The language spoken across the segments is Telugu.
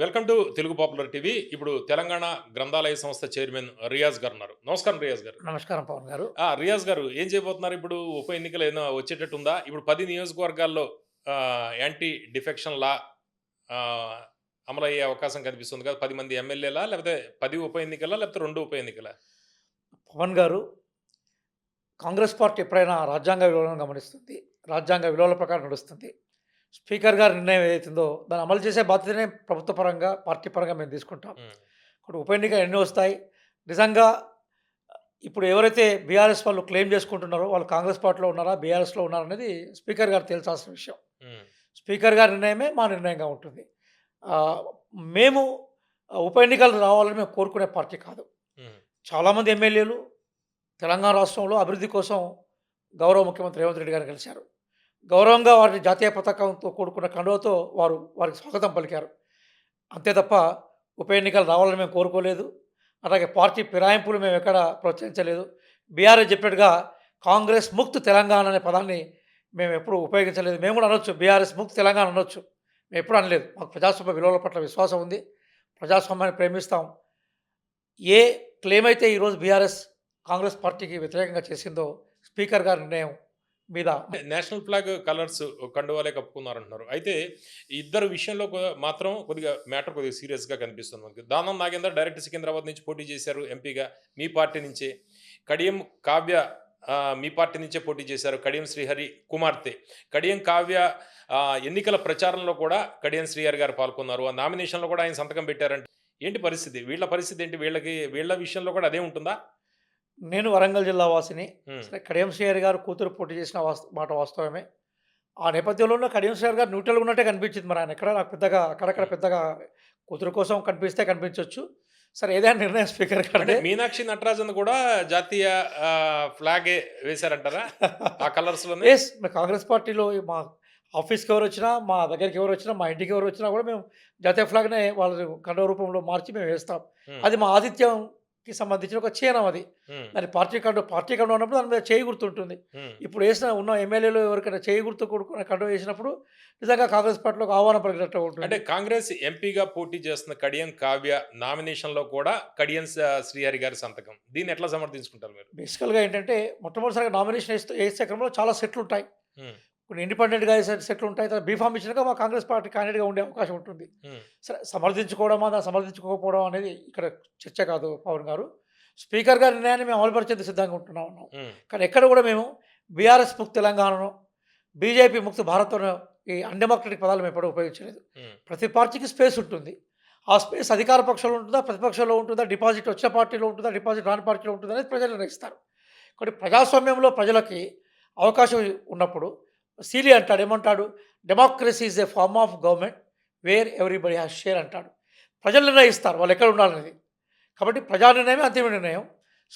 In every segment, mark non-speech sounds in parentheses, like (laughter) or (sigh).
Welcome to Telugu popular TV. ఇప్పుడు తెలంగాణ గ్రంథాలయ సంస్థ చైర్మన్ రియాజ్ గారు ఉన్నారు. నమస్కారం రియాజ్ గారు. నమస్కారం పవన్ గారు. ఆ, రియాజ్ గారు ఏం చేయబోతున్నారు ఇప్పుడు? ఉప ఎన్నికలు ఏదో వచ్చేటట్టు ఉందా ఇప్పుడు పది నియోజకవర్గాల్లో యాంటీ డిఫెక్షన్ లా ఆ, అమలు అయ్యే అవకాశం కనిపిస్తుంది కదా. పది మంది ఎమ్మెల్యేలా లేకపోతే పది ఉప ఎన్నికలా లేకపోతే రెండు ఉప ఎన్నికలా? పవన్ గారు కాంగ్రెస్ పార్టీ ఎప్పుడైనా రాజ్యాంగ విలువలను గమనిస్తుంది? రాజ్యాంగ విలువల ప్రకారం నడుస్తుంది? స్పీకర్ గారి నిర్ణయం ఏదైతుందో దాన్ని అమలు చేసే బాధ్యతనే ప్రభుత్వ పరంగా పార్టీ పరంగా మేము తీసుకుంటాం. ఇప్పుడు ఉప ఎన్నిక ఎన్ని వస్తాయి? నిజంగా ఇప్పుడు ఎవరైతే బీఆర్ఎస్ వాళ్ళు క్లెయిమ్ చేసుకుంటున్నారో వాళ్ళు కాంగ్రెస్ పార్టీలో ఉన్నారా బీఆర్ఎస్లో ఉన్నారా అనేది స్పీకర్ గారు తేల్చాల్సిన విషయం. స్పీకర్ గారి నిర్ణయమే మా నిర్ణయంగా ఉంటుంది. మేము ఉప ఎన్నికలు రావాలని మేము కోరుకునే పార్టీ కాదు. చాలామంది ఎమ్మెల్యేలు తెలంగాణ రాష్ట్రంలో అభివృద్ధి కోసం గౌరవ ముఖ్యమంత్రి రేవంత్ రెడ్డి గారు కలిశారు. గౌరవంగా వారిని జాతీయ పతాకంతో కూడుకున్న కండువతో వారు వారికి స్వాగతం పలికారు. అంతే తప్ప ఉప ఎన్నికలు రావాలని మేము కోరుకోలేదు. అలాగే పార్టీ ఫిరాయింపులు మేము ఎక్కడ ప్రోత్సహించలేదు. బీఆర్ఎస్ చెప్పినట్టుగా కాంగ్రెస్ ముక్త్ తెలంగాణ అనే పదాన్ని మేము ఎప్పుడు ఉపయోగించలేదు. మేము కూడా అనొచ్చు బీఆర్ఎస్ ముక్త్ తెలంగాణ అనొచ్చు. మేము ఎప్పుడు అనలేదు. మాకు ప్రజాస్వామ్య విలువల పట్ల విశ్వాసం ఉంది. ప్రజాస్వామ్యాన్ని ప్రేమిస్తాం. ఏ క్లెయిమ్ అయితే ఈరోజు బీఆర్ఎస్ కాంగ్రెస్ పార్టీకి వ్యతిరేకంగా చేసిందో స్పీకర్ గారి నిర్ణయం మీద. నేషనల్ ఫ్లాగ్ కలర్స్ కండువాలే కప్పుకున్నారంటున్నారు. అయితే ఇద్దరు విషయంలో మాత్రం కొద్దిగా మ్యాటర్ కొద్దిగా సీరియస్గా కనిపిస్తుంది మనకి. దానం నాగేందర్ డైరెక్ట్ సికింద్రాబాద్ నుంచి పోటీ చేశారు ఎంపీగా మీ పార్టీ నుంచే. కడియం కావ్య మీ పార్టీ నుంచే పోటీ చేశారు కడియం శ్రీహరి కుమార్తె. కడియం కావ్య ఎన్నికల ప్రచారంలో కూడా కడియం శ్రీహరి గారు పాల్గొన్నారు. ఆ నామినేషన్లో కూడా ఆయన సంతకం పెట్టారంటే. ఏంటి పరిస్థితి? వీళ్ళ పరిస్థితి ఏంటి? వీళ్ళకి వీళ్ళ విషయంలో కూడా అదే ఉంటుందా? నేను వరంగల్ జిల్లా వాసిని. సరే కడియం శ్రీహరి గారు కూతురు పోటీ చేసిన మాట వాస్తవమే. ఆ నేపథ్యంలో కడియం శ్రీహరి గారు న్యూట్రల్గా ఉన్నట్టే కనిపించింది మరి ఆయన. ఎక్కడ నాకు పెద్దగా అక్కడక్కడ పెద్దగా కూతురు కోసం కనిపిస్తే కనిపించవచ్చు సరే ఏదైనా నిర్ణయం స్పీకర్ అంటే గారు మీనాక్షి నటరాజన్ కూడా జాతీయ ఫ్లాగే వేశారంటారా? ఆ కలర్స్లోనే ఎస్ (laughs) కాంగ్రెస్ పార్టీలో మా ఆఫీస్కి ఎవరు వచ్చినా మా దగ్గరికి ఎవరు వచ్చినా మా ఇంటికి ఎవరు వచ్చినా కూడా మేము జాతీయ ఫ్లాగ్నే వాళ్ళ కండ రూపంలో మార్చి మేము వేస్తాం. అది మా ఆతిథ్యంకి సంబంధించిన ఒక చీనం అది. మరి పార్టీ కండు పార్టీ కండు ఉన్నప్పుడు దాని మీద చేయి గుర్తుంటుంది. ఇప్పుడు వేసిన ఉన్న ఎమ్మెల్యేలు ఎవరికైనా చేయి గుర్తు కొడుకున్న కండు వేసినప్పుడు నిజంగా కాంగ్రెస్ పార్టీలోకి ఆహ్వానం పలికినట్టు అంటే ఉంటుంది కాంగ్రెస్ ఎంపీగా పోటీ చేస్తున్న కడియం కావ్య నామినేషన్లో కూడా కడియం శ్రీహరి గారి సంతకం. దీన్ని ఎట్లా సమర్థించుకుంటారు మీరు? బేసికల్గా ఏంటంటే మొట్టమొదటిసారిగా నామినేషన్ వేస్తే వేసే క్రమంలో చాలా సెట్లు ఉంటాయి కొన్ని ఇండిపెండెంట్గా సెట్లు ఉంటాయి తర్వాత బీఫామ్ ఇచ్చినాక మా కాంగ్రెస్ పార్టీ క్యాండిడేట్గా ఉండే అవకాశం ఉంటుంది. సరే సమర్థించుకోవడమా దాన్ని సమర్థించుకోకపోవడం అనేది ఇక్కడ చర్చ కాదు పవన్ గారు. స్పీకర్ గారి నిర్ణయాన్ని మేము అమలుపరిచేందుకు సిద్ధంగా ఉంటున్నాం కానీ ఎక్కడ కూడా మేము బీఆర్ఎస్ ముక్త్ తెలంగాణను బీజేపీ ముక్త్ భారత్ ఈ అన్డెమోక్రటిక్ పదాలు మేము ఎప్పుడూ ఉపయోగించలేదు. ప్రతి పార్టీకి స్పేస్ ఉంటుంది. ఆ స్పేస్ అధికార పక్షంలో ఉంటుందా ప్రతిపక్షంలో ఉంటుందా డిపాజిట్ వచ్చిన పార్టీలో ఉంటుందా డిపాజిట్ రాని పార్టీలో ఉంటుందా అనేది ప్రజలు నిర్ణయిస్తారు. కాబట్టి ప్రజాస్వామ్యంలో ప్రజలకి అవకాశం ఉన్నప్పుడు సీలి అంటాడు ఏమంటాడు? Democracy is a form of government where everybody has share అంటాడు. ప్రజలు నిర్ణయిస్తారు వాళ్ళు ఎక్కడ ఉండాలనేది కాబట్టి ప్రజా నిర్ణయమే అంతిమ నిర్ణయం.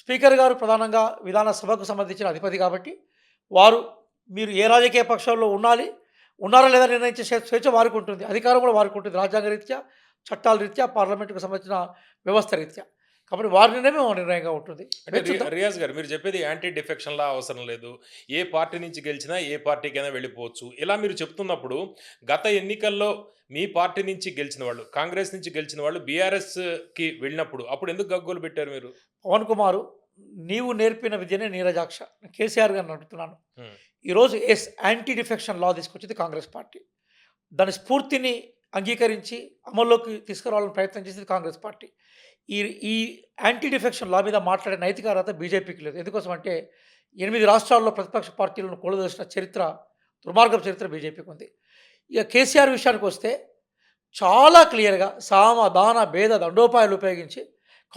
స్పీకర్ గారు ప్రధానంగా విధాన సభకు సంబంధించిన అధిపతి కాబట్టి వారు మీరు ఏ రాజకీయ పక్షంలో ఉండాలి ఉన్నారా లేదా నిర్ణయించే స్వేచ్ఛ వారికి ఉంటుంది. అధికారం కూడా వారికి ఉంటుంది రాజ్యాంగ రీత్యా చట్టాల రీత్యా పార్లమెంటుకు సంబంధించిన వ్యవస్థ రీత్యా. కాబట్టి వారి నిర్ణయమే నిర్ణయంగా ఉంటుంది. అంటే. రియాజ్ గారు మీరు చెప్పేది యాంటీ డిఫెక్షన్ లా అవసరం లేదు. ఏ పార్టీ నుంచి గెలిచినా ఏ పార్టీకైనా వెళ్ళిపోవచ్చు. ఇలా మీరు చెప్తున్నప్పుడు గత ఎన్నికల్లో మీ పార్టీ నుంచి గెలిచిన వాళ్ళు కాంగ్రెస్ నుంచి గెలిచిన వాళ్ళు బీఆర్ఎస్కి వెళ్ళినప్పుడు అప్పుడు ఎందుకు గగ్గోలు పెట్టారు మీరు? పవన్ కుమారు నీవు నేర్పిన విద్యనే నీరజాక్ష. కేసీఆర్ గారిని అడుగుతున్నాను. ఈరోజు ఎస్ యాంటీ డిఫెక్షన్ లా తీసుకొచ్చింది కాంగ్రెస్ పార్టీ. దాని స్ఫూర్తిని అంగీకరించి అమల్లోకి తీసుకురావాలని ప్రయత్నం చేసింది కాంగ్రెస్ పార్టీ. ఈ ఈ యాంటీ డిఫెక్షన్ లా మీద మాట్లాడే నైతిక అర్హత బీజేపీకి లేదు. ఎందుకోసం అంటే ఎనిమిది రాష్ట్రాల్లో ప్రతిపక్ష పార్టీలను కూలదోసిన చరిత్ర దుర్మార్గపు చరిత్ర బీజేపీకి ఉంది. ఇక కేసీఆర్ విషయానికి వస్తే చాలా క్లియర్గా సామ దాన భేద దండోపాయాలు ఉపయోగించి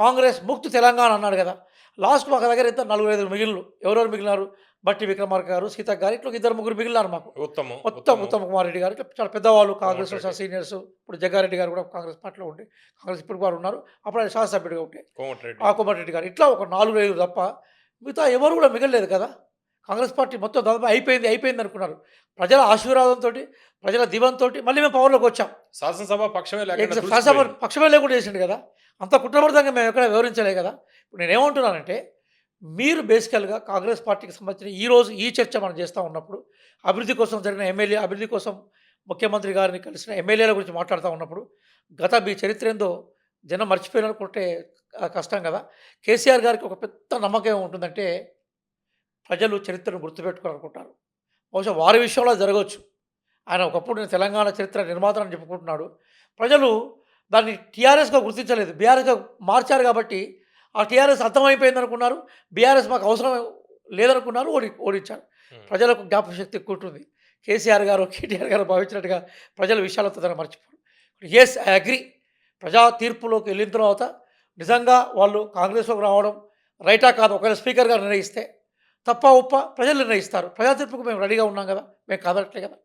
కాంగ్రెస్ ముక్తు తెలంగాణ అన్నాడు కదా. లాస్ట్ మాకు దగ్గర ఎంత నలుగురు ఐదుగురు మిగిలిన ఎవరెవరు మిగిలినారు? బట్టి విక్రమార్క గారు సీత గారు ఇట్లా ఇద్దరు ముగ్గురు మిగిలినారు మాకు. ఉత్తమం మొత్తం ఉత్తమ్. కుమార్ రెడ్డి గారు ఇట్లా చాలా పెద్దవాళ్ళు కాంగ్రెస్. సీనియర్స్ ఇప్పుడు జగ్గారెడ్డి గారు కూడా కాంగ్రెస్ పార్టీలో ఉండే. కాంగ్రెస్ ఇప్పుడు వారు ఉన్నారు. అప్పుడు ఆయన శాసనసభ్యుడిగా ఉంటే ఆ కోమటిరెడ్డి గారు. ఇట్లా ఒక నాలుగు ఐదు తప్ప మిగతా ఎవరు కూడా మిగలలేదు కదా? కాంగ్రెస్ పార్టీ మొత్తం దాదాపు అయిపోయింది అయిపోయింది అనుకున్నారు. ప్రజల ఆశీర్వాదంతో ప్రజల దివంతో మళ్ళీ మేము పవర్లోకి వచ్చాం. శాసనసభ పక్షమే శాసనసభ. పక్షమే లేకుండా చేసిండు కదా. అంత కుట్రపూరితంగా మేము ఎక్కడ వివరించలే కదా. ఇప్పుడు నేనేమంటున్నానంటే మీరు బేసికల్గా కాంగ్రెస్ పార్టీకి సంబంధించిన ఈ రోజు ఈ చర్చ మనం చేస్తూ ఉన్నప్పుడు అభివృద్ధి కోసం జరిగిన ఎమ్మెల్యే అభివృద్ధి కోసం ముఖ్యమంత్రి గారిని కలిసిన ఎమ్మెల్యేల గురించి మాట్లాడుతూ ఉన్నప్పుడు గత మీ చరిత్ర ఏందో జనం మర్చిపోయారనుకుంటే ఆ, కష్టం కదా. కేసీఆర్ గారికి ఒక పెద్ద నమ్మకం ఏముంటుందంటే ప్రజలు చరిత్రను గుర్తుపెట్టుకోవాలనుకుంటారు బహుశా వారి విషయంలో జరగవచ్చు. ఆయన ఒకప్పుడు నేను తెలంగాణ చరిత్ర నిర్మాత అని చెప్పుకుంటున్నాడు. ప్రజలు దాన్ని టీఆర్ఎస్గా గుర్తించలేదు. బీఆర్ఎస్గా మార్చారు కాబట్టి ఆ టీఆర్ఎస్ అర్థమైపోయింది అనుకున్నారు. బీఆర్ఎస్ మాకు అవసరం లేదనుకున్నారు. ఓడి ఓడించారు. ప్రజలకు జ్ఞాపకశక్తి ఎక్కువ ఉంటుంది. కేసీఆర్ గారు కేటీఆర్ గారు భావించినట్టుగా ప్రజల విషయాలతో దాన్ని మర్చిపోరు. Yes I agree. ప్రజా తీర్పులోకి వెళ్ళిన తర్వాత నిజంగా వాళ్ళు కాంగ్రెస్లోకి రావడం రైటా కాదు. ఒకవేళ స్పీకర్ గారు నిర్ణయిస్తే తప్ప ఉప్ప ప్రజలు నిర్ణయిస్తారు. ప్రజా తీర్పుకు మేము రెడీగా ఉన్నాం కదా మేము కాదట్లే కదా.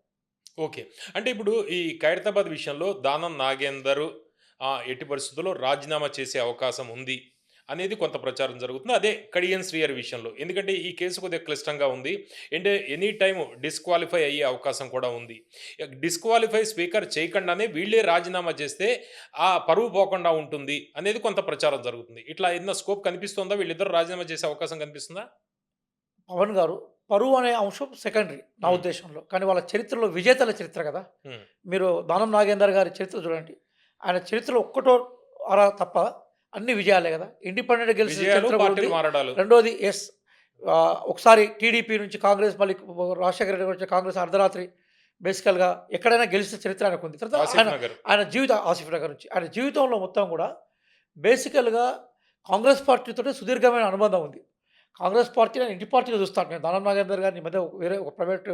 ఓకే. అంటే ఇప్పుడు ఈ ఖైరతాబాద్ విషయంలో దానం నాగేందర్ ఆ, ఎట్టి పరిస్థితుల్లో రాజీనామా చేసే అవకాశం ఉంది అనేది కొంత ప్రచారం జరుగుతుంది. అదే కడియన్ శ్రీయర్ విషయంలో. ఎందుకంటే ఈ కేసు కొద్దిగా క్లిష్టంగా ఉంది. అంటే ఎనీ టైం డిస్క్వాలిఫై అయ్యే అవకాశం కూడా ఉంది. డిస్క్వాలిఫై స్పీకర్ చేయకుండానే వీళ్ళే రాజీనామా చేస్తే ఆ పరువు పోకుండా ఉంటుంది అనేది కొంత ప్రచారం జరుగుతుంది. ఇట్లా ఏదైనా స్కోప్ కనిపిస్తుందా? వీళ్ళిద్దరు రాజీనామా చేసే అవకాశం కనిపిస్తుందా? పవన్ గారు పరువు అనే అంశం సెకండరీ నా. ఉద్దేశంలో. కానీ వాళ్ళ చరిత్రలో విజేతల చరిత్ర కదా. మీరు దానం నాగేందర్ గారి చరిత్ర చూడండి. ఆయన చరిత్రలో ఒక్కటో అరా తప్ప అన్ని విజయాలే కదా. ఇండిపెండెంట్ గెలిచిన రెండోది ఎస్ ఒకసారి టీడీపీ నుంచి కాంగ్రెస్ మళ్ళీ రాజశేఖర రెడ్డి వచ్చే కాంగ్రెస్ అర్ధరాత్రి బేసికల్గా ఎక్కడైనా గెలిచిన చరిత్ర ఆయనకు ఉంది. తర్వాత ఆయన ఆయన జీవిత ఆసిఫ్ నగర్ నుంచి. ఆయన జీవితంలో మొత్తం కూడా బేసికల్గా కాంగ్రెస్ పార్టీతో సుదీర్ఘమైన అనుబంధం ఉంది. కాంగ్రెస్ పార్టీ నేను ఇంటి పార్టీగా చూస్తాను. నేను దానం నాగేందర్ గారిని మధ్య వేరే ఒక ప్రైవేట్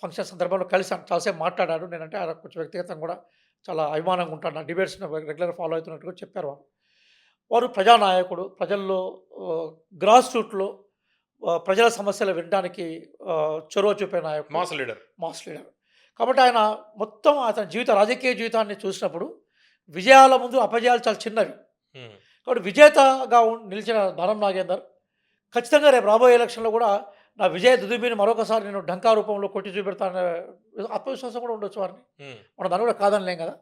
ఫంక్షన్ సందర్భంలో కలిసాను చాలాసేపు మాట్లాడాడు. నేనంటే ఆయన కొంచెం వ్యక్తిగతంగా కూడా చాలా అభిమానంగా ఉంటాను. నా డిబేట్స్ రెగ్యులర్ ఫాలో అవుతున్నట్టుగా చెప్పారు వారు వారు ప్రజానాయకుడు. ప్రజల్లో గ్రాస్ రూట్లో ప్రజల సమస్యలు వినడానికి చొరవ చూపే నాయకుడు. Mass leader. Mass leader. కాబట్టి ఆయన మొత్తం అతని జీవిత రాజకీయ జీవితాన్ని చూసినప్పుడు విజయాల ముందు అపజయాలు చాలా చిన్నవి. కాబట్టి విజేతగా నిలిచిన దానం నాగేందర్ ఖచ్చితంగా రేపు రాబోయే ఎలక్షన్లో కూడా నా విజయ దుదుబిని మరొకసారి నేను ఢంకా రూపంలో కొట్టి చూపెడతాననే ఆత్మవిశ్వాసం కూడా ఉండొచ్చు వారిని. మనం దాన్ని కూడా కాదనిలేం కదా.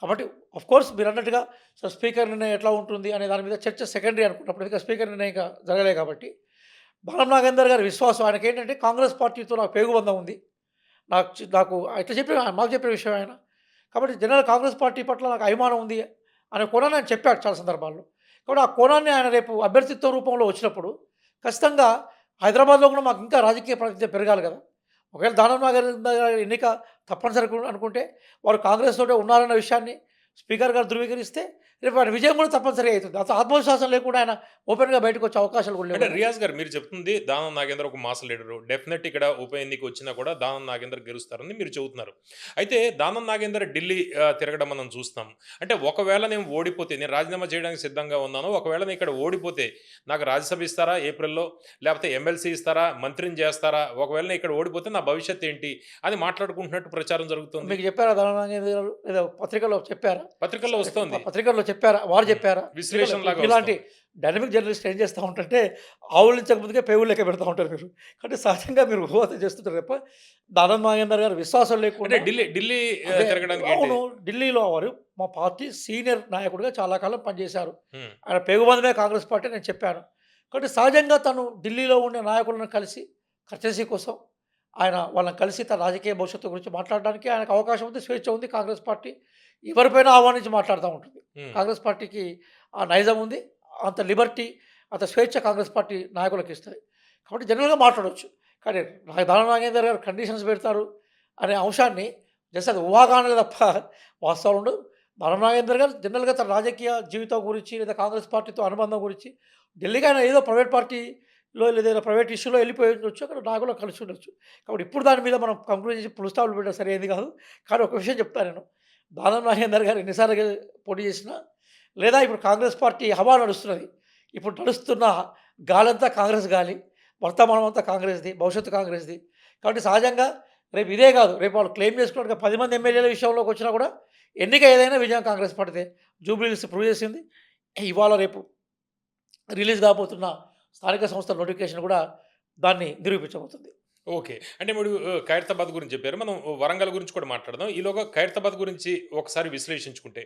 కాబట్టి అఫ్ కోర్స్ మీరు అన్నట్టుగా సో స్పీకర్ నిర్ణయం ఎట్లా ఉంటుంది అనే దాని మీద చర్చ సెకండరీ అనుకున్నప్పుడు ఇంకా స్పీకర్ నిర్ణయం ఇంకా జరగలే కాబట్టి బాలం నాగేందర్ గారి విశ్వాసం ఆయనకి ఏంటంటే కాంగ్రెస్ పార్టీతో నాకు పేగుబంధం ఉంది. నాకు నాకు ఇట్లా చెప్పిన మాకు చెప్పిన విషయం ఆయన. కాబట్టి జనరల్ కాంగ్రెస్ పార్టీ పట్ల నాకు అభిమానం ఉంది అనే కోణాన్ని ఆయన చెప్పాడు చాలా సందర్భాల్లో. కాబట్టి ఆ కోణాన్ని ఆయన రేపు అభ్యర్థిత్వ రూపంలో వచ్చినప్పుడు ఖచ్చితంగా హైదరాబాద్లో కూడా మాకు ఇంకా రాజకీయ ప్రాతినిధ్యం పెరగాలి కదా. ఒకవేళ దానం నాగరి ఎన్నిక తప్పనిసరి అనుకుంటే వారు కాంగ్రెస్ తోటే ఉన్నారన్న విషయాన్ని స్పీకర్ గారు ధృవీకరిస్తే రేపు విజయం కూడా తప్పనిసరి అవుతుంది. అసలు ఆత్మవిశ్వాసం లేకుండా ఆయన ఓపెన్గా బయటకు వచ్చే అవకాశాలు కూడా అంటే రియాజ్ గారు మీరు చెప్తుంది దానం నాగేంద్ర ఒక మాస్ లీడరు. డెఫినెట్ ఇక్కడ ఉప ఎన్నిక వచ్చినా కూడా దానం నాగేంద్ర గెలుస్తారని మీరు చెబుతున్నారు. అయితే దానం నాగేంద్ర ఢిల్లీ తిరగడం మనం చూస్తాం. అంటే ఒకవేళ నేను ఓడిపోతే నేను రాజీనామా చేయడానికి సిద్ధంగా ఉన్నాను. ఒకవేళ నేను ఇక్కడ ఓడిపోతే నాకు రాజ్యసభ ఇస్తారా ఏప్రిల్లో? లేకపోతే ఎమ్మెల్సీ ఇస్తారా? మంత్రిని చేస్తారా? ఒకవేళ నేను ఇక్కడ ఓడిపోతే నా భవిష్యత్ ఏంటి? అని మాట్లాడుకుంటున్నట్టు ప్రచారం జరుగుతుంది. మీకు చెప్పారా గారు? లేదా పత్రికలో చెప్పారా? పత్రికల్లో వస్తుంది. పత్రికల్లో చెప్పారా? వారు చెప్పారా? విశ్లేషణ ఇలాంటి డైనమిక్ జర్నలిస్ట్ ఏం చేస్తూ ఉంటారంటే ఆవులించక ముందుకే పేవులు లెక్క పెడతా ఉంటారు మీరు. కాబట్టి సహజంగా మీరు ఊహత చేస్తుంటారు తప్ప దానం నాగేందర్ గారు విశ్వాసం లేకుండా ఢిల్లీ ఢిల్లీ అవును. ఢిల్లీలో వారు మా పార్టీ సీనియర్ నాయకుడిగా చాలా కాలం పనిచేశారు. ఆయన పేగుబంధమే కాంగ్రెస్ పార్టీ నేను చెప్పాను. కాబట్టి సహజంగా తను ఢిల్లీలో ఉండే నాయకులను కలిసి కర్చసీ కోసం ఆయన వాళ్ళని కలిసి తన రాజకీయ భవిష్యత్తు గురించి మాట్లాడడానికి ఆయనకు అవకాశం ఉంది స్వేచ్ఛ ఉంది కాంగ్రెస్ పార్టీ. ఎవరిపైనా ఆహ్వానించి మాట్లాడుతూ ఉంటుంది. కాంగ్రెస్ పార్టీకి ఆ నైజం ఉంది అంత లిబర్టీ అంత స్వేచ్ఛ కాంగ్రెస్ పార్టీ నాయకులకు ఇస్తుంది. కాబట్టి జనరల్గా మాట్లాడవచ్చు కానీ నాకు దాన నాగేందర్ గారు కండిషన్స్ పెడతారు అనే అంశాన్ని జస్ట్ అది ఊహాగానే తప్ప వాస్తవాలు ఉండదు దాన నాగేందర్ గారు జనరల్గా తన రాజకీయ జీవితం గురించి లేదా కాంగ్రెస్ పార్టీతో అనుబంధం గురించి ఢిల్లీకి ఆయన ఏదో ప్రైవేట్ పార్టీలో లేదా ప్రైవేట్ ఇష్యూలో వెళ్ళిపోయి ఉండొచ్చు అక్కడ నాయకులు కలిసి ఉండొచ్చు. కాబట్టి ఇప్పుడు దాని మీద మనం కంక్లూజన్ చేసి పుల్ స్టాప్లు పెట్టడం సరైనది కాదు. కానీ ఒక విషయం చెప్తాను నేను. దానం నాగేందర్ గారు ఎన్నిసార్లు పోటీ చేసినా లేదా ఇప్పుడు కాంగ్రెస్ పార్టీ హవా నడుస్తున్నది. ఇప్పుడు నడుస్తున్న గాలంతా కాంగ్రెస్ గాలి వర్తమానం అంతా కాంగ్రెస్ది భవిష్యత్తు కాంగ్రెస్ది. కాబట్టి సహజంగా రేపు ఇదే కాదు రేపు వాళ్ళు క్లెయిమ్ చేసుకున్నట్టుగా పది మంది ఎమ్మెల్యేల విషయంలోకి వచ్చినా కూడా ఎన్నిక ఏదైనా విజయం కాంగ్రెస్ పార్టీదే. జూబ్లీస్ ప్రూవ్ చేసింది. ఇవాళ రేపు రిలీజ్ కాబోతున్న స్థానిక సంస్థల నోటిఫికేషన్ కూడా దాన్ని నిరూపించబోతుంది. ఓకే. అంటే ఇప్పుడు ఆ, ఖైరతాబాద్ గురించి చెప్పారు. మనం వరంగల్ గురించి కూడా మాట్లాడదాం. ఈలోగా ఖైరతాబాద్ గురించి ఒకసారి విశ్లేషించుకుంటే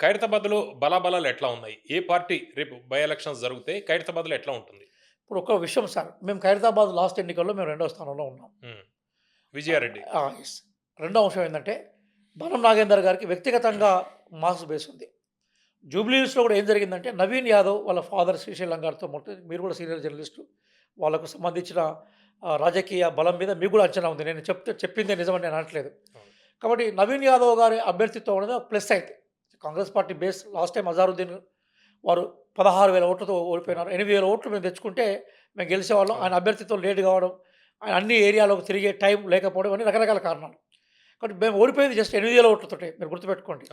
ఖైరతాబాద్లో బలాబలాలు ఎట్లా ఉన్నాయి? ఏ పార్టీ రేపు బై ఎలక్షన్స్ జరిగితే ఖైరతాబాద్లో ఎట్లా ఉంటుంది? ఇప్పుడు ఒక విషయం సార్. మేము ఖైరతాబాద్ లాస్ట్ ఎన్నికల్లో మేము రెండో స్థానంలో ఉన్నాం. విజయారెడ్డి. రెండో అంశం ఏంటంటే దానం నాగేందర్ గారికి వ్యక్తిగతంగా మార్క్స్ బేస్ ఉంది. జూబ్లీస్లో కూడా ఏం జరిగిందంటే నవీన్ యాదవ్ వాళ్ళ ఫాదర్ శ్రీశైలం గారితో మొత్తం మీరు కూడా సీనియర్ జర్నలిస్టు వాళ్ళకు సంబంధించిన రాజకీయ బలం మీద మీకు కూడా అంచనా ఉంది. నేను చెప్తే చెప్పిందే నిజమని నేను అనట్లేదు. కాబట్టి నవీన్ యాదవ్ గారి అభ్యర్థిత్వం అనేది ప్లస్ అయింది Congress party base last time Azharuddin వారు పదహారు వేల ఓట్లతో ఓడిపోయినారు. ఎనిమిది వేల ఓట్లు మేము తెచ్చుకుంటే మేము గెలిచేవాళ్ళం. ఆయన అభ్యర్థిత్వం లేట్ కావడం ఆయన అన్ని ఏరియాలోకి తిరిగే టైం లేకపోవడం అన్ని రకరకాల కారణాలు. కాబట్టి మేము ఓడిపోయింది జస్ట్ ఎనిమిది వేల ఓట్లతోటే. మీరు గుర్తుపెట్టుకోండి.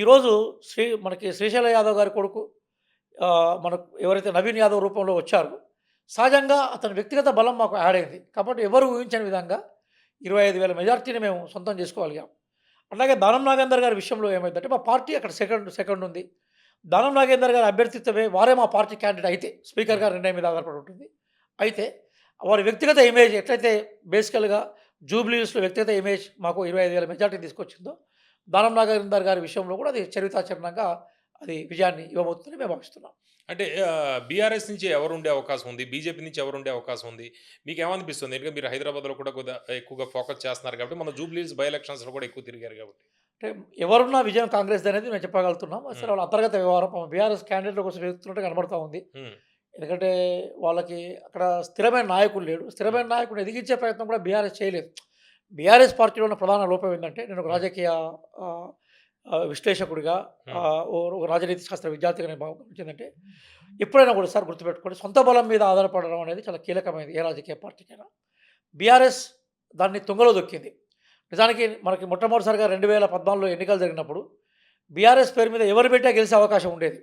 ఈరోజు శ్రీ మనకి శ్రీశైల యాదవ్ గారి కొడుకు మనకు ఎవరైతే నవీన్ యాదవ్ రూపంలో వచ్చారో సహజంగా అతని వ్యక్తిగత బలం మాకు యాడ్ అయింది. కాబట్టి ఎవరు ఊహించని విధంగా ఇరవై ఐదు వేల మెజార్టీని మేము సొంతం చేసుకోగలిగాం. అలాగే దానం నాగేందర్ గారి విషయంలో ఏమైందంటే మా పార్టీ అక్కడ సెకండ్ సెకండ్ ఉంది. దానం నాగేందర్ గారి అభ్యర్థిత్వమే వారే మా పార్టీ క్యాండిడేట్ అయితే స్పీకర్ గారి నిర్ణయం మీద ఆధారపడి ఉంటుంది. అయితే వారి వ్యక్తిగత ఇమేజ్ ఎట్లయితే బేసికల్గా జూబ్లీస్లో వ్యక్తిగత ఇమేజ్ మాకు ఇరవై ఐదు వేల మెజార్టీ తీసుకొచ్చిందో దానం నాగేందర్ గారి విషయంలో కూడా అది చరితాచరణంగా అది విజయాన్ని ఇవ్వబోతుందని మేము భావిస్తున్నాం. అంటే బీఆర్ఎస్ నుంచి ఎవరు ఉండే అవకాశం ఉంది? బీజేపీ నుంచి ఎవరు ఉండే అవకాశం ఉంది? మీకు ఏమనిపిస్తుంది ఎందుకంటే మీరు హైదరాబాద్లో కూడా కొద్దిగా ఎక్కువగా ఫోకస్ చేస్తున్నారు కాబట్టి మన జూబ్లీస్ బై ఎలక్షన్స్లో కూడా ఎక్కువ తిరిగారు కాబట్టి. అంటే ఎవరున్నా విజయం కాంగ్రెస్ అనేది మేము చెప్పగలుగుతున్నాం. అసలు వాళ్ళ అంతర్గత వ్యవహారం బీఆర్ఎస్ క్యాండిడేట్ కోసం వెతుకుతున్నట్టు కనబడుతూ ఉంది. ఎందుకంటే వాళ్ళకి అక్కడ స్థిరమైన నాయకుడు లేడు స్థిరమైన నాయకుడిని ఎదిగించే ప్రయత్నం కూడా బీఆర్ఎస్ చేయలేదు. బీఆర్ఎస్ పార్టీలో ఉన్న ప్రధాన లోపం ఏంటంటే నేను ఒక రాజకీయ విశ్లేషకుడిగా ఒక రాజనీతి శాస్త్ర విద్యార్థిగా నేను భావించిందంటే ఎప్పుడైనా కూడా సార్ గుర్తుపెట్టుకోండి సొంత బలం మీద ఆధారపడడం అనేది చాలా కీలకమైనది ఏ రాజకీయ పార్టీకైనా. బీఆర్ఎస్ దాన్ని తుంగలో దొక్కింది. నిజానికి మనకి మొట్టమొదటిసారిగా రెండు వేల పద్నాలుగులో ఎన్నికలు జరిగినప్పుడు బీఆర్ఎస్ పేరు మీద ఎవరు పెట్టా గెలిచే అవకాశం ఉండేది.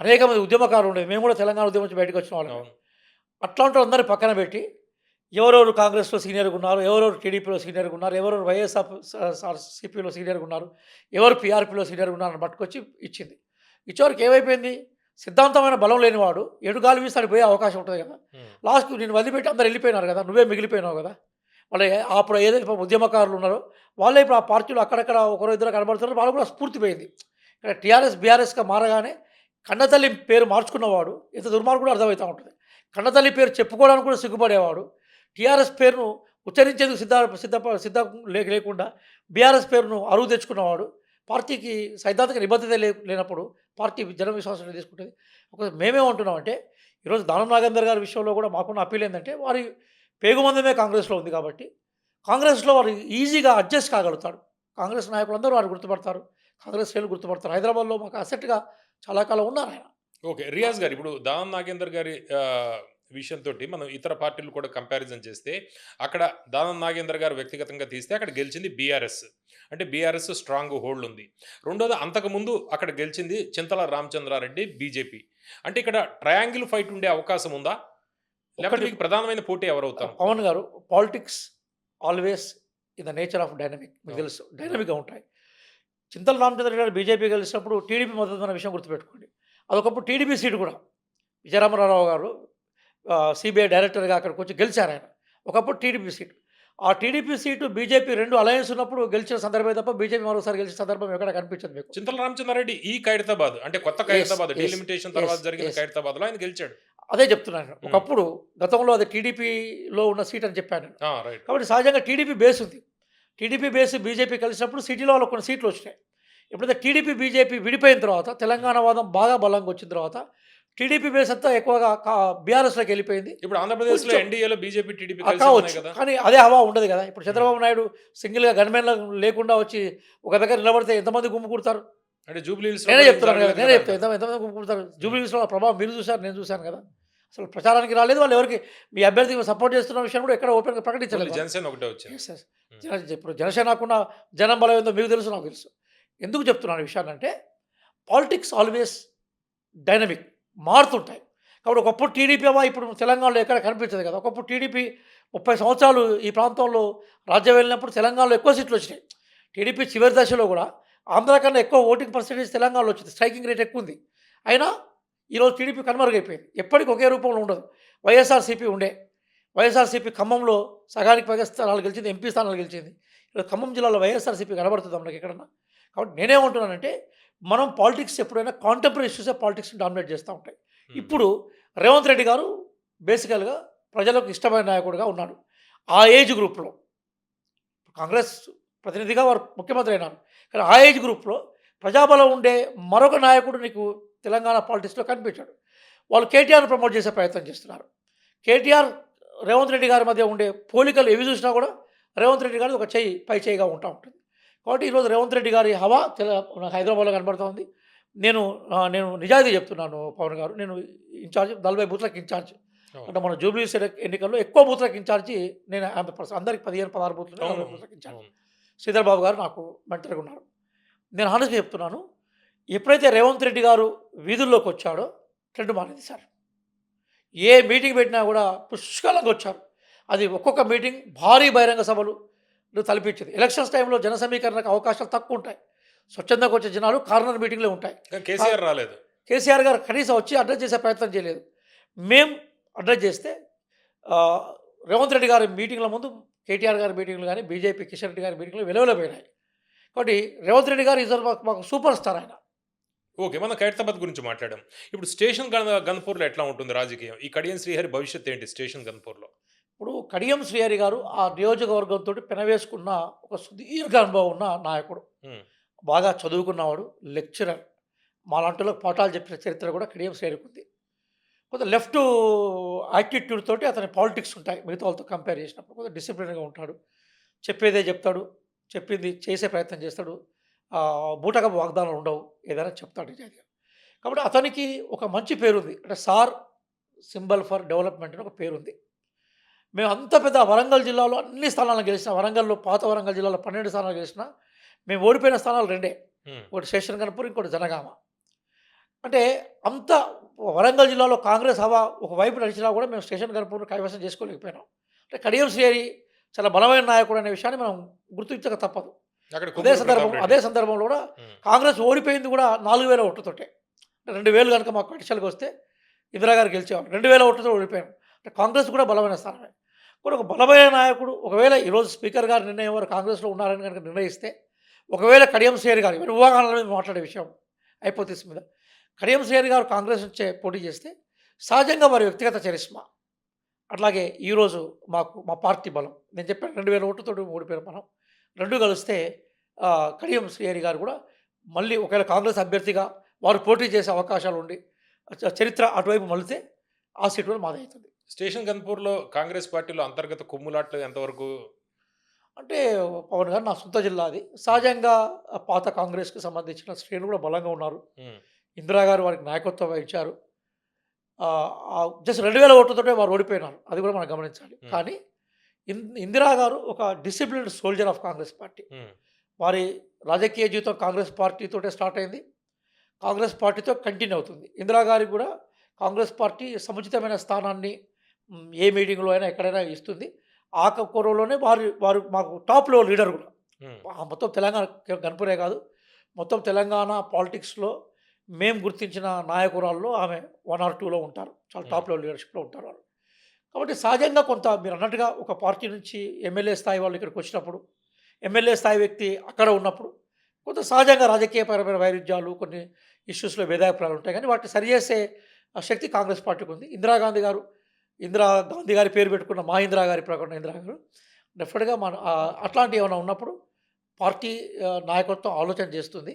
అనేక మంది ఉద్యమకారులు ఉండేది మేము కూడా తెలంగాణ ఉద్యమం నుంచి బయటకు వచ్చిన వాళ్ళం అట్లాంటి అందరినీ పక్కన పెట్టి ఎవరెవరు కాంగ్రెస్లో సీనియర్గా ఉన్నారు ఎవరెవరు టీడీపీలో సీనియర్గా ఉన్నారు ఎవరెవరు వైఎస్ఆర్ సిపిలో సీనియర్గా ఉన్నారు ఎవరు పీఆర్పీలో సీనియర్గా ఉన్నారని పట్టుకొచ్చి ఇచ్చింది. ఇచ్చేవరకు ఏమైపోయింది? సిద్ధాంతమైన బలం లేనివాడు ఎడుగాలు వీస్తాడు పోయే అవకాశం ఉంటుంది కదా. ఉమ్, లాస్ట్కి నేను వదిలిపెట్టి అందరు వెళ్ళిపోయినారు కదా నువ్వే మిగిలిపోయినావు కదా. వాళ్ళ అప్పుడు ఏదైతే ఉద్యమకారులు ఉన్నారో వాళ్ళే ఇప్పుడు ఆ పార్టీలో అక్కడక్కడ ఒకరో ఇద్దరు కనబడుతున్నారు వాళ్ళు కూడా స్ఫూర్తి పోయింది ఇక్కడ టీఆర్ఎస్ బీఆర్ఎస్గా మారగానే కన్నతల్లి పేరు మార్చుకున్నవాడు ఎంత దుర్మార్గుడు అర్థమవుతూ ఉంటుంది. కన్నతల్లి పేరు చెప్పుకోవడానికి కూడా సిగ్గుపడేవాడు టీఆర్ఎస్ పేరును ఉచ్చరించేందుకు సిద్ధ సిద్ధ సిద్ధ లేకుండా బీఆర్ఎస్ పేరును అరువు తెచ్చుకున్నవాడు పార్టీకి సైద్ధాంతిక నిబద్ధత లే లేనప్పుడు పార్టీ జన విశ్వాసం తీసుకుంటుంది. ఒక మేమేమంటున్నామంటే ఈరోజు దానం నాగేందర్ గారి విషయంలో కూడా మాకున్న అప్పీల్ ఏంటంటే వారి పేగుమందమే కాంగ్రెస్లో ఉంది కాబట్టి కాంగ్రెస్లో వారు ఈజీగా అడ్జస్ట్ కాగలుగుతాడు కాంగ్రెస్ నాయకులందరూ వారు గుర్తుపడతారు. కాంగ్రెస్ శ్రేణులు గుర్తుపడతారు. హైదరాబాద్లో మాకు అసెట్గా చాలా కాలం ఉన్నారు ఆయన. ఓకే రియాజ్ గారు ఇప్పుడు దానం నాగేందర్ గారి విషయంతో మనం ఇతర పార్టీలు కూడా కంపారిజన్ చేస్తే అక్కడ దానం నాగేందర్ గారు వ్యక్తిగతంగా తీస్తే అక్కడ గెలిచింది బీఆర్ఎస్. అంటే బీఆర్ఎస్ స్ట్రాంగ్ హోల్డ్ ఉంది. రెండోది అంతకుముందు అక్కడ గెలిచింది చింతల రామచంద్రారెడ్డి బీజేపీ. అంటే ఇక్కడ ట్రయాంగిల్ ఫైట్ ఉండే అవకాశం ఉందా? లేకపోతే మీకు ప్రధానమైన పోటీ ఎవరవుతారు? పవన్ గారు politics always in the nature of dynamic మీకు. తెలుసు డైనమిక్గా ఉంటాయి. చింతల రామచంద్ర గారు బీజేపీ గెలిచినప్పుడు టీడీపీ మద్దతు అన్న విషయం గుర్తుపెట్టుకోండి. అదొకప్పుడు టీడీపీ సీటు కూడా. విజయరామరావు గారు సిబిఐ డైరెక్టర్గా అక్కడికి వచ్చి గెలిచారు ఆయన. ఒకప్పుడు టీడీపీ సీటు. ఆ టీడీపీ సీటు బీజేపీ రెండు అలయన్స్ ఉన్నప్పుడు గెలిచిన సందర్భమే తప్ప బీజేపీ మరోసారి గెలిచిన సందర్భం ఎక్కడ కనిపించదు మీకు. చింతల రామచంద్రారెడ్డి ఈ ఖైరతాబాద్ అంటే కొత్త ఖైరతాబాద్ డీలిమిటేషన్ తర్వాత జరిగిన yes. ఖైరతాబాద్లో ఆయన గెలిచాడు. అదే చెప్తున్నాను ఒకప్పుడు గతంలో అది టీడీపీలో ఉన్న సీట్ అని చెప్పాను కాబట్టి సహజంగా టీడీపీ బేస్ ఉంది. టీడీపీ బేస్ బీజేపీ కలిసినప్పుడు సిటీలో వాళ్ళకు కొన్ని సీట్లు వచ్చినాయి. ఎప్పుడైతే టీడీపీ బీజేపీ విడిపోయిన తర్వాత తెలంగాణ వాదం బాగా బలంగా వచ్చిన తర్వాత టీడీపీ బేస్ అంతా ఎక్కువగా బీఆర్ఎస్లోకి వెళ్ళిపోయింది. ఇప్పుడు ఆంధ్రప్రదేశ్లో కొంచెం- ఎన్డీఏలో బీజేపీ టీడీపీ కావచ్చు. కానీ అదే హవా ఉండదు కదా. ఇప్పుడు చంద్రబాబు నాయుడు సింగిల్గా గన్మెన్ లేకుండా వచ్చి ఒక దగ్గర నిలబడితే ఎంతమంది గుమ్ము కుడతారు? అంటే జూబ్లీ హిల్స్లో నేనే చెప్తున్నాను కదా. నేనే చెప్తాను ఎంత ఎంతమంది గుమ్ము కుడతారు? జూబ్లీస్లో ప్రభావం మీరు చూశారు నేను చూశాను కదా. అసలు ప్రచారానికి రాలేదు. వాళ్ళు ఎవరికి మీ అభ్యర్థికి సపోర్ట్ చేస్తున్న విషయం కూడా ఎక్కడ ఓపెన్గా ప్రకటించలేదు జనసేన ఒకటే వచ్చింది ఇప్పుడు జనసేనకున్న జనం బలం ఏందో మీకు తెలుసు నాకు తెలుసు. ఎందుకు చెప్తున్నాను విషయాన్ని అంటే పాలిటిక్స్ ఆల్వేస్ డైనమిక్. మారుతుంటాయి. కాబట్టి ఒకప్పుడు టీడీపీ అవ్వ ఇప్పుడు తెలంగాణలో ఎక్కడ కనిపించదు కదా. ఒకప్పుడు టీడీపీ ముప్పై సంవత్సరాలు ఈ ప్రాంతంలో రాజ్యం వెళ్ళినప్పుడు తెలంగాణలో ఎక్కువ సీట్లు వచ్చినాయి. టీడీపీ చివరి దశలో కూడా ఆంధ్ర కన్నా ఎక్కువ ఓటింగ్ పర్సెంటేజ్ తెలంగాణలో వచ్చింది. స్ట్రైకింగ్ రేట్ ఎక్కువ ఉంది. అయినా ఈరోజు టీడీపీ కనుమరుగైపోయింది. ఎప్పటికీ ఒకే రూపంలో ఉండదు. వైఎస్ఆర్సీపీ ఉండే. వైఎస్ఆర్సీపీ ఖమ్మంలో సగానికి పైగా స్థానాలు గెలిచింది. ఎంపీ స్థానాలు గెలిచింది. ఖమ్మం జిల్లాలో వైఎస్ఆర్సీపీ కనబడుతుంది మనకి ఎక్కడన్నా. కాబట్టి నేనేమంటున్నానంటే మనం పాలిటిక్స్ ఎప్పుడైనా కాంటెంపరీ ఇష్యూసే పాలిటిక్స్ని డామినేట్ చేస్తూ ఉంటాయి. ఇప్పుడు రేవంత్ రెడ్డి గారు బేసికల్గా ప్రజలకు ఇష్టమైన నాయకుడిగా ఉన్నాడు. ఆ ఏజ్ గ్రూప్లో కాంగ్రెస్ ప్రతినిధిగా వారు ముఖ్యమంత్రి అయినారు. కానీ ఆ ఏజ్ గ్రూప్లో ప్రజాబలం ఉండే మరొక నాయకుడు నీకు తెలంగాణ పాలిటిక్స్లో కనిపించాడు. వాళ్ళు కేటీఆర్ ప్రమోట్ చేసే ప్రయత్నం చేస్తున్నారు. కేటీఆర్ రేవంత్ రెడ్డి గారి మధ్య ఉండే పోలికలు ఏవి చూసినా కూడా రేవంత్ రెడ్డి గారి ఒక చెయ్యి పై చేయిగా ఉంటా ఉంటుంది. కాబట్టి ఈరోజు రేవంత్ రెడ్డి గారి హవా తెల హైదరాబాద్లో కనబడుతోంది. నేను నేను నిజాయితీ చెప్తున్నాను పవన్ గారు. నేను ఇన్ఛార్జ్ నలభై బూత్లకు ఇన్ఛార్జ్ అంటే మన జూబ్లీస్ ఎన్నికల్లో ఎక్కువ బూత్లకు ఇన్ఛార్జి నేను పర్సెంట్ అందరికి పదిహేను పదహారు బూత్లు నలభై బూత్లకు ఇన్ఛార్జ్ అవును. శ్రీధర్ బాబు గారు నాకు మెంటర్గా ఉన్నారు. నేను హానెస్ట్గా చెప్తున్నాను. ఎప్పుడైతే రేవంత్ రెడ్డి గారు వీధుల్లోకి వచ్చాడో ట్రెండ్ మారింది సార్. ఏ మీటింగ్ పెట్టినా కూడా పుష్కలంగా వచ్చారు. అది ఒక్కొక్క మీటింగ్ భారీ బహిరంగ సభలు తలపించింది. ఎలక్షన్స్ టైంలో జన సమీకరణకు అవకాశాలు తక్కువ ఉంటాయి. స్వచ్ఛందంగా వచ్చే జనాలు కార్నర్ మీటింగ్లో ఉంటాయి. కేసీఆర్ రాలేదు. కేసీఆర్ గారు కనీసం వచ్చి అడ్రస్ చేసే ప్రయత్నం చేయలేదు. మేం అడ్రస్ చేస్తే రేవంత్ రెడ్డి గారి మీటింగ్ల ముందు కేటీఆర్ గారి మీటింగ్లు కానీ బీజేపీ కిషన్ రెడ్డి గారి మీటింగ్లు వెలువలపోయినాయి కాబట్టి రేవంత్ రెడ్డి గారు మాకు మాకు సూపర్ స్టార్ ఆయన. ఓకే మనం ఖైరతాబాద్ గురించి మాట్లాడాం. ఇప్పుడు స్టేషన్ గన్ గన్పూర్లో ఎట్లా ఉంటుంది రాజకీయం? ఈ కడియం శ్రీహరి భవిష్యత్ ఏంటి స్టేషన్ గన్పూర్లో? ఇప్పుడు కడియం శ్రీహరి గారు ఆ నియోజకవర్గంతో పెనవేసుకున్న ఒక సుదీర్ఘ అనుభవం ఉన్న నాయకుడు. బాగా చదువుకున్నవాడు లెక్చరర్. మాలాంటిలో పాఠాలు చెప్పిన చరిత్ర కూడా కడియం శ్రీహరికి ఉంది. కొంత లెఫ్ట్ యాటిట్యూడ్ తోటి అతని పాలిటిక్స్ ఉంటాయి. మిగతా వాళ్ళతో కంపేర్ చేసినప్పుడు కొంత డిసిప్లిన్గా ఉంటాడు. చెప్పేదే చెప్తాడు. చెప్పింది చేసే ప్రయత్నం చేస్తాడు. బూటక వాగ్దానాలు ఉండవు. ఏదైనా చెప్తాడు నిజాయితీగా. కాబట్టి అతనికి ఒక మంచి పేరు ఉంది అంటే సార్ సింబల్ ఫర్ డెవలప్మెంట్ అని ఒక పేరుంది. మేము అంత పెద్ద వరంగల్ జిల్లాలో అన్ని స్థానాలు గెలిచిన వరంగల్లో పాత వరంగల్ జిల్లాలో పన్నెండు స్థానాలు గెలిచిన మేము ఓడిపోయిన స్థానాలు రెండే. ఒకటి శేషన్ కనుపూర్ ఇంకోటి జనగామ. అంటే అంత వరంగల్ జిల్లాలో కాంగ్రెస్ హవా ఒకవైపు నడిచినా కూడా మేము స్టేషన్ కనుపూర్ కైవసం చేసుకోలేకపోయినాం. అంటే కడియం శ్రీహరి చాలా బలమైన నాయకుడు అనే విషయాన్ని మనం గుర్తించక తప్పదు. అదే సందర్భం అదే. సందర్భంలో కూడా కాంగ్రెస్ ఓడిపోయింది కూడా నాలుగు వేల ఓట్లతోటే. అంటే రెండు వేలు కనుక మాకు కడిషాలకు వస్తే ఇందిరాగారు గెలిచేవారు రెండు వేల ఓట్లతో ఓడిపోయాం. అంటే కాంగ్రెస్ కూడా బలమైన స్థానమే. ఒక బలమైన నాయకుడు. ఒకవేళ ఈరోజు స్పీకర్ గారు నిర్ణయం వారు కాంగ్రెస్లో ఉన్నారని కనుక నిర్ణయిస్తే ఒకవేళ కడియం సేర్ గారు ఇవన్నీ ఊహాగానాల మీద మాట్లాడే విషయం హైపోతిస్ మీద. కడియం సేర్ గారు కాంగ్రెస్ నుంచే పోటీ చేస్తే సహజంగా వారి వ్యక్తిగత చరిష్మా. అట్లాగే ఈరోజు మాకు మా పార్టీ బలం. నేను చెప్పాను రెండు వేల ఓట్లతో ఓడిపోయిన మనం రెండు కలిస్తే కడియం శ్రీహరి గారు కూడా మళ్ళీ ఒకవేళ కాంగ్రెస్ అభ్యర్థిగా వారు పోటీ చేసే అవకాశాలు ఉండి చరిత్ర అటువైపు మళ్ళితే ఆ సీటు కూడా మాదవుతుంది స్టేషన్ గన్పూర్లో కాంగ్రెస్ పార్టీలో అంతర్గత కుమ్ములాట్లు ఎంతవరకు? అంటే పవన్ గారు నా సొంత జిల్లా అది. సహజంగా పాత కాంగ్రెస్కి సంబంధించిన శ్రేణులు కూడా బలంగా ఉన్నారు. ఉమ్, ఇందిరా గారు వారికి నాయకత్వం వహించారు. జస్ట్ రెండు వేల ఓట్లతోటే వారు ఓడిపోయినారు. అది కూడా మనం గమనించాలి. కానీ ఇన్- ఇందిరా గారు ఒక disciplined soldier of Congress party. వారి రాజకీయ జీవితం కాంగ్రెస్ పార్టీతోటే స్టార్ట్ అయింది. కాంగ్రెస్ పార్టీతో కంటిన్యూ అవుతుంది. ఇందిరా గారికి కూడా కాంగ్రెస్ పార్టీ సముచితమైన స్థానాన్ని ఏ మీటింగ్లో అయినా ఎక్కడైనా ఇస్తుంది. ఆ కూరలోనే వారు వారు మాకు టాప్లో లీడర్ కూడా. మొత్తం తెలంగాణ గణపురే కాదు. మొత్తం తెలంగాణ పాలిటిక్స్లో మేము గుర్తించిన నాయకురాల్లో ఆమె వన్ ఆర్ టూలో ఉంటారు. చాలా. టాప్లో లీడర్షిప్లో ఉంటారు వాళ్ళు కాబట్టి సహజంగా కొంత మీరు అన్నట్టుగా ఒక పార్టీ నుంచి ఎమ్మెల్యే స్థాయి వాళ్ళు ఇక్కడికి వచ్చినప్పుడు ఎమ్మెల్యే స్థాయి వ్యక్తి అక్కడ ఉన్నప్పుడు కొంత సహజంగా రాజకీయపరమైన వైరుధ్యాలు కొన్ని ఇష్యూస్లో భేదాభిప్రాయాలు ఉంటాయి. కానీ వాటిని సరిచేసే శక్తి కాంగ్రెస్ పార్టీకి ఉంది. ఇందిరాగాంధీ గారు ఇందిరా గాంధీ గారి పేరు పెట్టుకున్న మా ఇందిరా గారి ప్రకటన ఇందిరా గారు. డెఫినెట్గా మన అట్లాంటివి ఏమైనా ఉన్నప్పుడు పార్టీ నాయకత్వం ఆలోచన చేస్తుంది.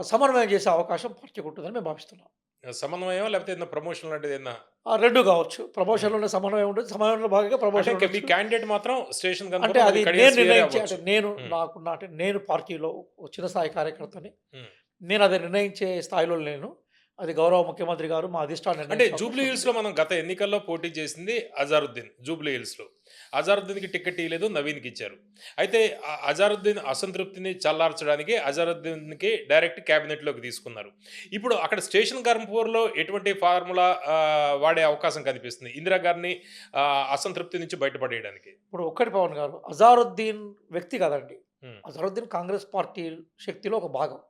సమన్వయం చేసే అవకాశం పార్టీకి ఉంటుందని మేము భావిస్తున్నాం. సమన్వయం లేకపోతే ఏదైనా ప్రమోషన్ లాంటిది ఏదైనా? రెండు కావచ్చు. ప్రమోషన్లోనే సమన్వయం ఉంటుంది. సమన్వయంలో భాగంగా ప్రమోషన్ మీ. క్యాండిడేట్ మాత్రం స్టేషన్ అంటే అది నేను నిర్ణయించే నేను. నాకున్న అంటే నేను పార్టీలో చిన్న స్థాయి కార్యకర్తని. నేను అది నిర్ణయించే స్థాయిలో లేను. అది గౌరవ ముఖ్యమంత్రి గారు మా అధిష్టానం అంటే జూబ్లీ అవకాశం హిల్స్లో మనం గత ఎన్నికల్లో పోటీ చేసింది అజారుద్దీన్ జూబ్లీ హిల్స్లో అజారుద్దీన్కి టికెట్ ఇవ్వలేదు నవీన్కి ఇచ్చారు. అయితే అజారుద్దీన్ అసంతృప్తిని చల్లార్చడానికి అజారుద్దీన్కి డైరెక్ట్ క్యాబినెట్లోకి తీసుకున్నారు. ఇప్పుడు అక్కడ స్టేషన్ గర్ంపూర్లో ఎటువంటి ఫార్ములా వాడే అవకాశం కనిపిస్తుంది? ఇందిరా గారిని అసంతృప్తి నుంచి బయటపడేయడానికి. ఇప్పుడు ఒక్కటి పవన్ గారు అజారుద్దీన్ వ్యక్తి కదండి. అజారుద్దీన్ కాంగ్రెస్ పార్టీ శక్తిలో ఒక భాగం.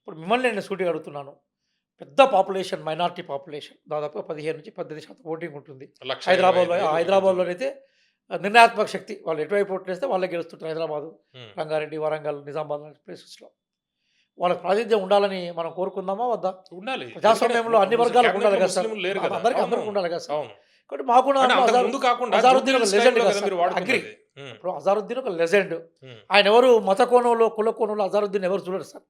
ఇప్పుడు మిమ్మల్ని నేను సూటిగా అడుగుతున్నాను. పెద్ద పాపులేషన్ మైనారిటీ పాపులేషన్. దాదాపు పదిహేను నుంచి పద్దెనిమిది శాతం ఓటింగ్ ఉంటుంది. హైదరాబాద్లో ఇరవై ఐదు వేలు హైదరాబాద్లో అయితే నిర్ణయాత్మక శక్తి వాళ్ళు ఎటువైపు ఓట్లు వేస్తే వాళ్ళే గెలుస్తుంటారు హైదరాబాదు. రంగారెడ్డి వరంగల్ నిజామాబాద్ లాంటి ప్లేసెస్లో. వాళ్ళకి ప్రాతినిధ్యం ఉండాలని మనం కోరుకుందామా వద్దా? ఉండాలి. ప్రజాస్వామ్యంలో అన్ని వర్గాలకు ఉండాలి కదా సార్. అందరికీ. అందరికీ ఉండాలి కదా సార్. కాబట్టి మాకు అజారుద్దీన్ ఒక ఇప్పుడు అజారుద్దీన్ ఒక లెజెండ్. ఆయన ఎవరు మత కోణంలో కుల కోణంలో అజారుద్దీన్ ఎవరు చూడరు సార్.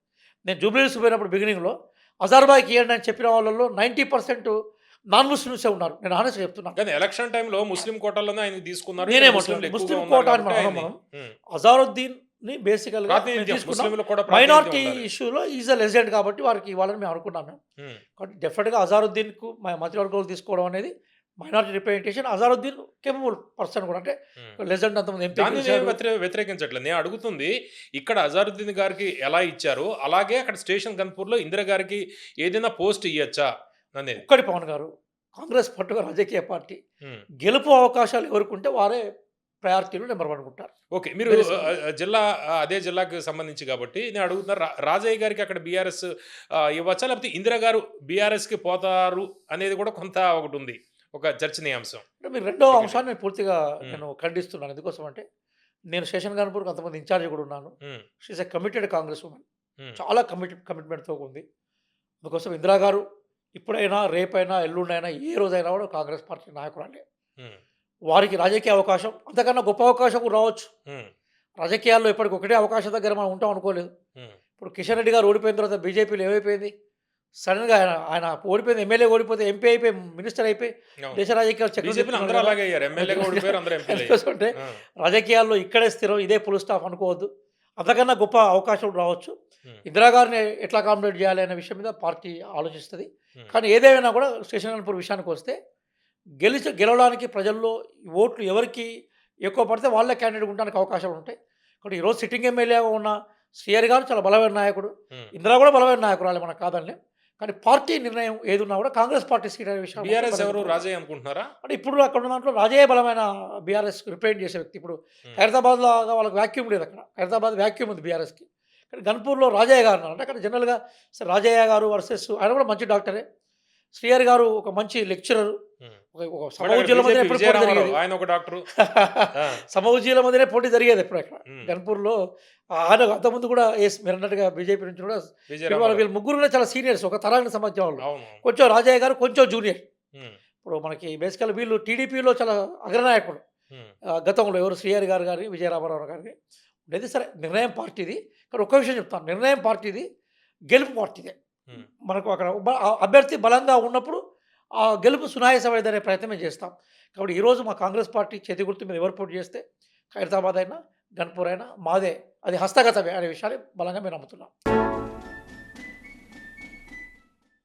నేను జూబ్లీస్ పోయినప్పుడు బిగినింగ్లో అజార్బాయ్కి ఇవ్వండి అని చెప్పిన వాళ్ళలో నైంటీ పర్సెంట్ నాన్ ముస్లిమ్సే ఉన్నారు? నేను ఆనెస్ట్గా చెప్తున్నాను కానీ ఎలక్షన్ టైంలో ముస్లిం కోటాలోనే ఆయన తీసుకున్నారు. నేనే ముస్లిం కోటా అని మనం మనం. అజారుద్దీన్ని బేసికల్గా తీసుకున్నాం. మైనార్టీ. ఇష్యూలో ఈజ్ అ లెజెండ్ కాబట్టి వారికి ఇవ్వాలని మేము అనుకున్నాం మేము. కాబట్టి డెఫినెట్గా అజారుద్దీన్కు మా మంత్రివర్గాలు తీసుకోవడం అనేది minority representation Azharuddin capable person కూడా. అంటే ఉమ్. లెజెండ్ అంతమంది ఎంపీ వ్యతిరేకించట్లేదు. నేను అడుగుతుంది ఇక్కడ అజారుద్దీన్ గారికి ఎలా ఇచ్చారు? అలాగే అక్కడ స్టేషన్ గన్పూర్లో ఇందిరా గారికి ఏదైనా పోస్ట్ ఇవ్వచ్చా అనేది ఒక్కడి పవన్ గారు కాంగ్రెస్ పట్టుగా రాజకీయ పార్టీ ఉమ్. గెలుపు అవకాశాలు ఎవరికి ఉంటే వారే ప్రయారిటీలు నెంబర్ వన్ ఉంటారు. ఓకే మీరు జిల్లా అదే జిల్లాకు సంబంధించి కాబట్టి నేను అడుగుతున్నా రాజయ్య గారికి అక్కడ బీఆర్ఎస్ ఇవ్వచ్చా? లేకపోతే ఇందిరా గారు బీఆర్ఎస్కి పోతారు అనేది కూడా కొంత ఒకటి ఉంది. ఒక చర్చనీయాంశం అంటే మీరు రెండో. అంశాన్ని నేను పూర్తిగా. నేను ఖండిస్తున్నాను. ఎందుకోసం అంటే నేను శేషన్ గన్పూర్కి అంతమంది ఇన్ఛార్జ్ కూడా ఉన్నాను. ఉమ్, she's a committed Congress woman um, చాలా కమిట్ కమిట్మెంట్తో ఉంది. అందుకోసం ఇందిరా గారు ఇప్పుడైనా రేపైనా ఎల్లుండైనా ఏ రోజైనా కూడా కాంగ్రెస్ పార్టీ నాయకురాలే. వారికి రాజకీయ అవకాశం అంతకన్నా గొప్ప అవకాశం కూడా రావచ్చు. రాజకీయాల్లో ఇప్పటికి ఒకటే అవకాశం దగ్గర మనం ఉంటాం అనుకోలేదు. ఇప్పుడు కిషన్ రెడ్డి గారు ఓడిపోయిన తర్వాత బీజేపీలో ఏమైపోయింది? సడన్గా ఆయన ఆయన ఓడిపోయింది ఎమ్మెల్యే ఓడిపోతే ఎంపీ అయిపోయి మినిస్టర్ అయిపోయి. దేశ రాజకీయాలు (laughs) ఆ, రాజకీయాల్లో ఇక్కడే స్థిరం ఇదే పుల్ స్టాఫ్ అనుకోవద్దు. అంతకన్నా గొప్ప అవకాశం రావచ్చు. ఉమ్, ఇందిరా గారిని ఎట్లా అకామిడేట్ చేయాలి అనే విషయం మీద పార్టీ ఆలోచిస్తుంది. కానీ ఏదేమైనా కూడా గన్పూర్ విషయానికి వస్తే గెలిచి గెలవడానికి ప్రజల్లో ఓట్లు ఎవరికి ఎక్కువ పడితే వాళ్ళే క్యాండిడేట్ ఉండడానికి అవకాశాలు ఉంటాయి. కాబట్టి ఈరోజు సిట్టింగ్ ఎమ్మెల్యేగా ఉన్న శ్రీహరి గారు చాలా బలమైన నాయకుడు. ఇందిరా కూడా బలమైన నాయకురాలే మనకు కాదని కానీ పార్టీ నిర్ణయం ఏది ఉన్నా కూడా కాంగ్రెస్ పార్టీ సీట్ అనే విషయం బీఆర్ఎస్ ఎవరు? రాజయ్య అనుకుంటున్నారా? అంటే ఇప్పుడు అక్కడ ఉన్న దాంట్లో రాజయ్య బలమైన బీఆర్ఎస్ రిప్రజెంట్ చేసే వ్యక్తి. ఇప్పుడు హైదరాబాద్లో వాళ్ళకి వ్యాక్యూమ్ లేదు అక్కడ. హైదరాబాద్ వ్యాక్యూమ్ ఉంది బీఆర్ఎస్కి. కానీ గన్పూర్లో రాజయ్య గారు ఉన్నారు. అంటే అక్కడ జనరల్గా రాజయ్య గారు వర్సెస్ ఆయన కూడా మంచి డాక్టరే. శ్రీహరి గారు ఒక మంచి లెక్చరర్ ఎప్పుడు పోటీ జరిగేది? ఆయన ఒక డాక్టర్. సమౌజ్యుల మధ్యనే పోటీ జరిగేది ఎప్పుడు అక్కడ. గన్పూర్లో. ఆయన అంతకుముందు కూడా ఎస్ మీరు అన్నట్టుగా బీజేపీ నుంచి కూడా వీళ్ళు ముగ్గురు కూడా చాలా సీనియర్స్ ఒక తరానికి సంబంధించిన వాళ్ళు కొంచెం రాజయ్య గారు కొంచెం జూనియర్. ఇప్పుడు మనకి బేసికల్ వీళ్ళు టీడీపీలో చాలా అగ్రనాయకుడు. గతంలో ఎవరు? శ్రీహరి గారు కానీ విజయరామారావు గారిని. ఉండేది సరే నిర్ణయం పార్టీది. కానీ ఒక్క విషయం చెప్తాను. నిర్ణయం పార్టీది గెలుపు పార్టీదే. మనకు అక్కడ అభ్యర్థి బలంగా ఉన్నప్పుడు ఆ గెలుపు సునాయాసమైందనే ప్రయత్నమే చేస్తాం. కాబట్టి ఈరోజు మా కాంగ్రెస్ పార్టీ చేతి గుర్తు మీద ఎవరు పోటీ చేస్తే ఖైరతాబాద్ అయినా గన్పూర్ అయినా మాదే. అది హస్తగతమే అనే విషయాన్ని బలంగా మేము నమ్ముతున్నాం.